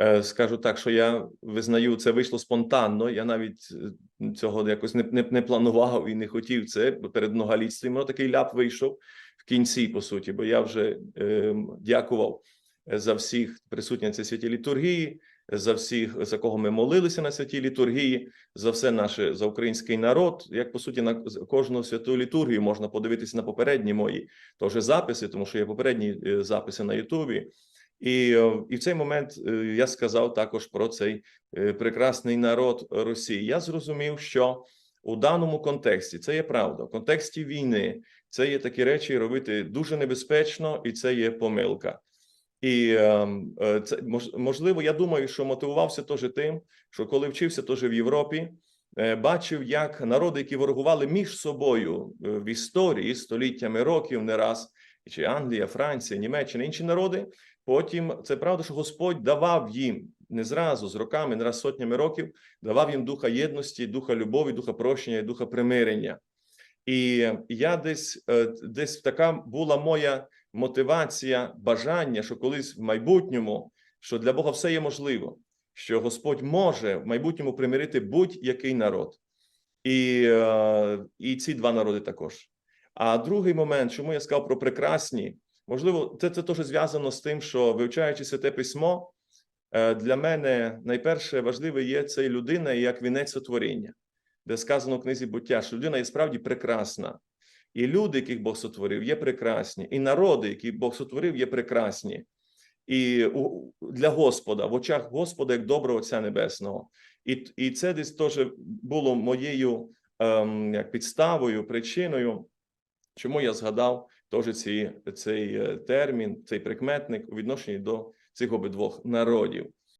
Е, Скажу так, що я визнаю, це вийшло спонтанно. Я навіть е, цього якось не, не, не планував і не хотів це перед многолітством. Воно такий ляп вийшов в кінці, по суті, бо я вже е, дякував за всіх присутніх на цій святій літургії, за всіх, за кого ми молилися на святій літургії, за все наше за український народ. Як по суті, на кожну святу літургію можна подивитися на попередні мої теж записи, тому що є попередні е, записи на Ютубі. І, е, і в цей момент е, я сказав також про цей е, прекрасний народ Росії. Я зрозумів, що у даному контексті це є правда. В контексті війни це є такі речі робити дуже небезпечно, і це є помилка. І ем, це мож- можливо, я думаю, що мотивувався теж тим, що коли вчився теж в Європі, бачив, як народи, які ворогували між собою в історії століттями років, не раз, чи Англія, Франція, Німеччина, інші народи. Потім це правда, що Господь давав їм не зразу, з роками, не раз сотнями років, давав їм духа єдності, духа любові, духа прощення і духа примирення. І я десь, е, десь така була моя мотивація, бажання, що колись в майбутньому, що для Бога все є можливо, що Господь може в майбутньому примирити будь-який народ, і, е, і ці два народи також. А другий момент, чому я сказав про прекрасні, можливо, це, це теж зв'язано з тим, що вивчаючи святе письмо, е, для мене найперше важливе є цей людина як вінець сотворіння, де сказано в книзі буття, що людина є справді прекрасна. І люди, яких Бог сотворив, є прекрасні, і народи, які Бог сотворив, є прекрасні. І для Господа, в очах Господа, як доброго Отця Небесного. І, і це десь теж було моєю ем, як підставою, причиною, чому я згадав теж ці, цей е, термін, цей прикметник у відношенні до цих обидвох народів.